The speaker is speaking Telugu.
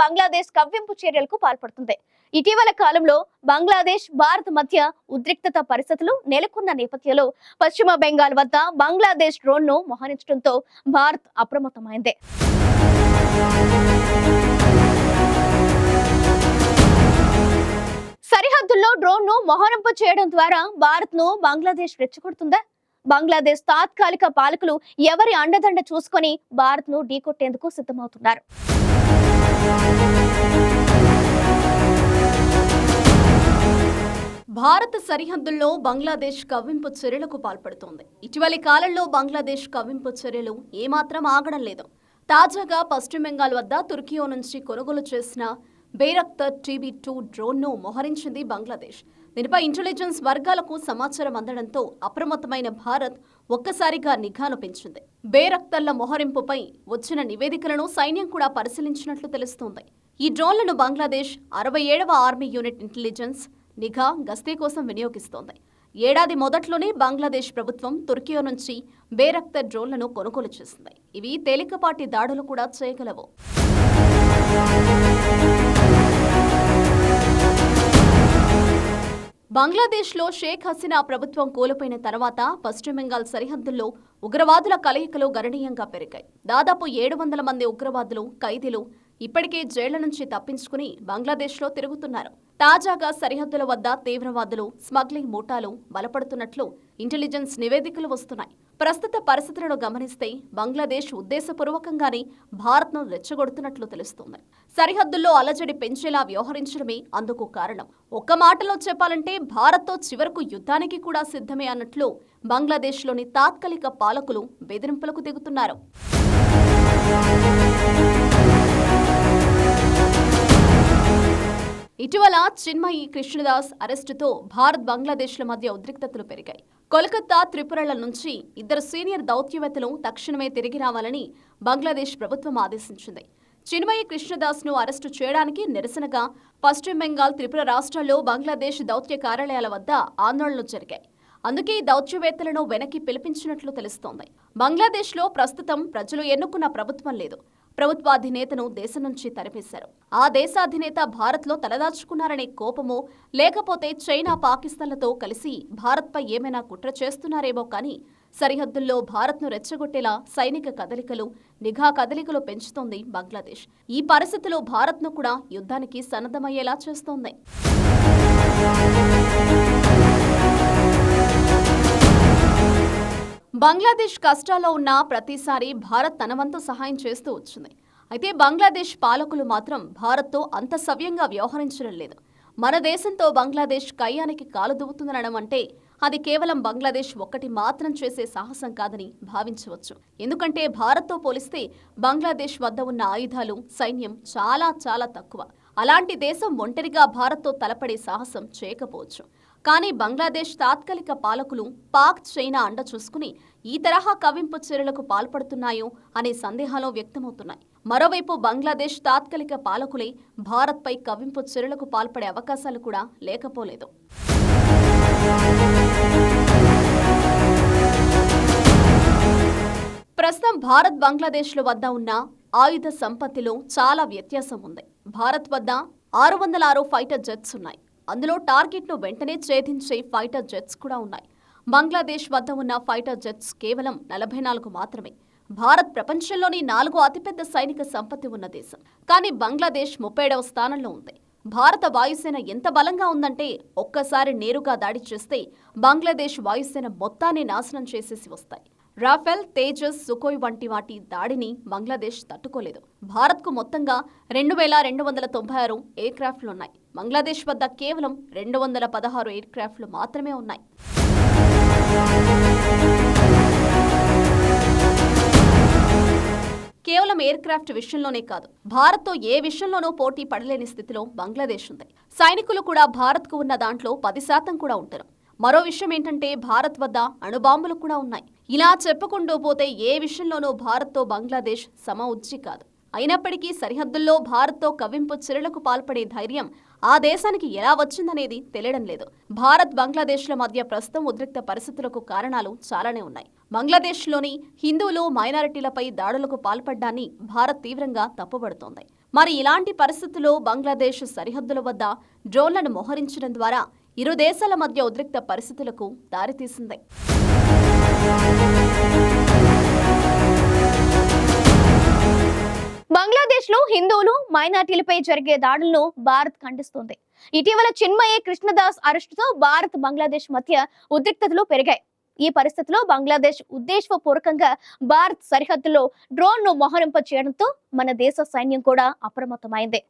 బంగ్లాదేశ్ కవ్వింపు చర్యలకు పాల్పడుతుంది. ఇటీవల కాలంలో బంగ్లాదేశ్ భారత్ మధ్య ఉద్రిక్తత పరిస్థితులు నెలకొన్న నేపథ్యంలో పశ్చిమ బెంగాల్ వద్ద బంగ్లాదేశ్ డ్రోన్ను మోహరించడంతో భారత్ అప్రమత్తమైంది. సరిహద్దుల్లో డ్రోన్ను మోహరింపు చేయడం ద్వారా భారత్ను బంగ్లాదేశ్ రెచ్చగొడుతుందా? బంగ్లాదేశ్ తాత్కాలిక పాలకులు ఎవరి అండదండ చూసుకొని భారత్ను ఢీకొట్టేందుకు సిద్ధమవుతున్నారు? భారత సరిహద్దుల్లో బంగ్లాదేశ్ కవ్వింపు చర్యలకు పాల్పడుతోంది. ఇటీవలి కాలంలో బంగ్లాదేశ్ కవ్వింపు చర్యలు ఏమాత్రం ఆగడం లేదు. తాజాగా పశ్చిమ బెంగాల్ వద్ద తుర్కియో నుంచి కొనుగోలు చేసిన బేరక్తర్ టీబీ టూ డ్రోన్ను మోహరించింది బంగ్లాదేశ్. దీనిపై ఇంటెలిజెన్స్ వర్గాలకు సమాచారం అందడంతో అప్రమత్తమైన భారత్ ఒక్కసారిగా నిఘాను పెంచింది. బేరక్తర్ల మొహరింపుపై వచ్చిన నివేదికలను సైన్యం కూడా పరిశీలించినట్లు తెలుస్తోంది. ఈ డ్రోన్లను బంగ్లాదేశ్ అరవై ఏడవ ఆర్మీ యూనిట్ ఇంటెలిజెన్స్ నిఘా గస్తీ కోసం వినియోగిస్తోంది. ఏడాది మొదట్లోనే బంగ్లాదేశ్ ప్రభుత్వం తుర్కియో నుంచి బేరక్తర్ డ్రోన్లను కొనుగోలు చేసింది. ఇవి తేలికపాటి దాడులు కూడా చేయగలవు. బంగ్లాదేశ్లో షేక్ హసీనా ప్రభుత్వం కోల్పోయిన తర్వాత పశ్చిమ బెంగాల్ సరిహద్దుల్లో ఉగ్రవాదుల కలయికలు గణనీయంగా పెరిగాయి. దాదాపు ఏడు వందల మంది ఉగ్రవాదులు ఖైదీలు ఇప్పటికే జైళ్ళ నుంచి తప్పించుకుని బంగ్లాదేశ్లో తిరుగుతున్నారు. తాజాగా సరిహద్దుల వద్ద తీవ్రవాదులు స్మగ్లింగ్ మూటాలు బలపడుతున్నట్లు ఇంటెలిజెన్స్ నివేదికలు వస్తున్నాయి. ప్రస్తుత పరిస్థితులను గమనిస్తే బంగ్లాదేశ్ ఉద్దేశపూర్వకంగానే భారత్ను రెచ్చగొడుతున్నట్లు తెలుస్తోంది. సరిహద్దుల్లో అలజడి పెంచేలా వ్యవహరించడమే అందుకు కారణం. ఒక్క మాటలో చెప్పాలంటే భారత్తో చివరకు యుద్ధానికి కూడా సిద్ధమే అన్నట్లు బంగ్లాదేశ్లోని తాత్కాలిక పాలకులు బెదిరింపులకు దిగుతున్నారు. ఇటీవల చిన్మయి కృష్ణదాస్ అరెస్టుతో భారత్ బంగ్లాదేశ్ల మధ్య ఉద్రిక్తతలు పెరిగాయి. కోల్కతా త్రిపురల నుంచి ఇద్దరు సీనియర్ దౌత్యవేత్తలు తక్షణమే తిరిగి రావాలని బంగ్లాదేశ్ ప్రభుత్వం ఆదేశించింది. చిన్మయి కృష్ణదాస్ను అరెస్టు చేయడానికి నిరసనగా పశ్చిమ బెంగాల్ త్రిపుర రాష్ట్రాల్లో బంగ్లాదేశ్ దౌత్య కార్యాలయాల వద్ద ఆందోళనలు జరిగాయి. అందుకే దౌత్యవేత్తలను వెనక్కి పిలిపించినట్లు తెలుస్తోంది. బంగ్లాదేశ్లో ప్రస్తుతం ప్రజలు ఎన్నుకున్న ప్రభుత్వం లేదు. ప్రభుత్వాధినేతను దేశం నుంచి తరిపేశారు. ఆ దేశాధినేత భారత్లో తలదాచుకున్నారనే కోపమో లేకపోతే చైనా పాకిస్తాన్లతో కలిసి భారత్పై ఏమైనా కుట్ర చేస్తున్నారేమో కానీ సరిహద్దుల్లో భారత్ను రెచ్చగొట్టేలా సైనిక కదలికలు నిఘా కదలికలు పెంచుతోంది బంగ్లాదేశ్. ఈ పరిస్థితిలో భారత్ను కూడా యుద్ధానికి సన్నద్ధమయ్యేలా చేస్తోంది. బంగ్లాదేశ్ కష్టాల్లో ఉన్న ప్రతిసారి భారత్ తన వంతు సహాయం చేస్తూ వచ్చింది. అయితే బంగ్లాదేశ్ పాలకులు మాత్రం భారత్తో అంత సవ్యంగా వ్యవహరించడం లేదు. మన దేశంతో బంగ్లాదేశ్ కయ్యానికి కాలు దువ్వుతుందనడం అంటే అది కేవలం బంగ్లాదేశ్ ఒక్కటి మాత్రం చేసే సాహసం కాదని భావించవచ్చు. ఎందుకంటే భారత్తో పోలిస్తే బంగ్లాదేశ్ వద్ద ఉన్న ఆయుధాలు సైన్యం చాలా చాలా తక్కువ. అలాంటి దేశం ఒంటరిగా భారత్తో తలపడే సాహసం చేయకపోవచ్చు. కానీ బంగ్లాదేశ్ తాత్కాలిక పాలకులు పాక్ చైనా అండ చూసుకుని ఈ తరహా కవింపు చర్యలకు పాల్పడుతున్నాయో అనే సందేహాలు వ్యక్తమవుతున్నాయి. మరోవైపు బంగ్లాదేశ్ తాత్కాలిక పాలకులే భారత్పై కవింపు చర్యలకు పాల్పడే అవకాశాలు కూడా లేకపోలేదు. ప్రస్తుతం భారత్ బంగ్లాదేశ్ల వద్ద ఉన్న ఆయుధ సంపత్తిలో చాలా వ్యత్యాసం ఉంది. భారత్ వద్ద ఆరు వందల ఆరు ఫైటర్ జెట్స్ ఉన్నాయి. అందులో టార్గెట్ను వెంటనే ఛేదించే ఫైటర్ జెట్స్ కూడా ఉన్నాయి. బంగ్లాదేశ్ వద్ద ఉన్న ఫైటర్ జెట్స్ కేవలం నలభై నాలుగు మాత్రమే. భారత్ ప్రపంచంలోని నాలుగో అతిపెద్ద సైనిక సంపత్తి ఉన్న దేశం. కానీ బంగ్లాదేశ్ ముప్పైడవ స్థానంలో ఉంది. భారత వాయుసేన ఎంత బలంగా ఉందంటే ఒక్కసారి నేరుగా దాడి చేస్తే బంగ్లాదేశ్ వాయుసేన మొత్తాన్ని నాశనం చేసేసి వస్తాయి. రాఫెల్ తేజస్ సుకోయ్ వంటి వాటి దాడిని బంగ్లాదేశ్ తట్టుకోలేదు. భారత్కు మొత్తంగా రెండు వేల రెండు వందల తొంభై ఆరు ఎయిర్ క్రాఫ్ట్లున్నాయి బంగ్లాదేశ్ వద్ద కేవలం రెండు వందల పదహారు ఎయిర్ క్రాఫ్ట్లు మాత్రమే ఉన్నాయి. కేవలం ఎయిర్ క్రాఫ్ట్ విషయంలోనే కాదు భారత్తో ఏ విషయంలోనూ పోటీ పడలేని స్థితిలో బంగ్లాదేశ్ ఉంది. సైనికులు కూడా భారత్కు ఉన్న దాంట్లో పది శాతం కూడా ఉంటారు. మరో విషయం ఏంటంటే భారత్ వద్ద అణుబాంబులు కూడా ఉన్నాయి. ఇలా చెప్పుకుంటూ పోతే ఏ విషయంలోనూ భారత్తో బంగ్లాదేశ్ సమ ఉచ్చి కాదు. అయినప్పటికీ సరిహద్దుల్లో భారత్తో కవింపు చర్యలకు పాల్పడే ధైర్యం ఆ దేశానికి ఎలా వచ్చిందనేది తెలియడం లేదు. భారత్ బంగ్లాదేశ్ల మధ్య ప్రస్తుతం ఉద్రిక్త పరిస్థితులకు కారణాలు చాలానే ఉన్నాయి. బంగ్లాదేశ్లోని హిందువులు మైనారిటీలపై దాడులకు పాల్పడ్డాన్ని భారత్ తీవ్రంగా తప్పుబడుతోంది. మరి ఇలాంటి పరిస్థితుల్లో బంగ్లాదేశ్ సరిహద్దుల వద్ద డ్రోన్లను మోహరించడం ద్వారా ఇరు దేశాల మధ్య ఉద్రిక్త పరిస్థితులకు దారితీసింది. బంగ్లాదేశ్లో హిందువులు మైనార్టీలపై జరిగే దాడులను భారత్ ఖండిస్తుంది. ఇటీవల చిన్మయే కృష్ణదాస్ అరెస్టుతో భారత్ బంగ్లాదేశ్ మధ్య ఉద్రిక్తతలు పెరిగాయి. ఈ పరిస్థితిలో బంగ్లాదేశ్ ఉద్దేశపూర్వకంగా భారత్ సరిహద్దులో డ్రోన్ను మోహరింప చేయడంతో మన దేశ సైన్యం కూడా అప్రమత్తమైంది.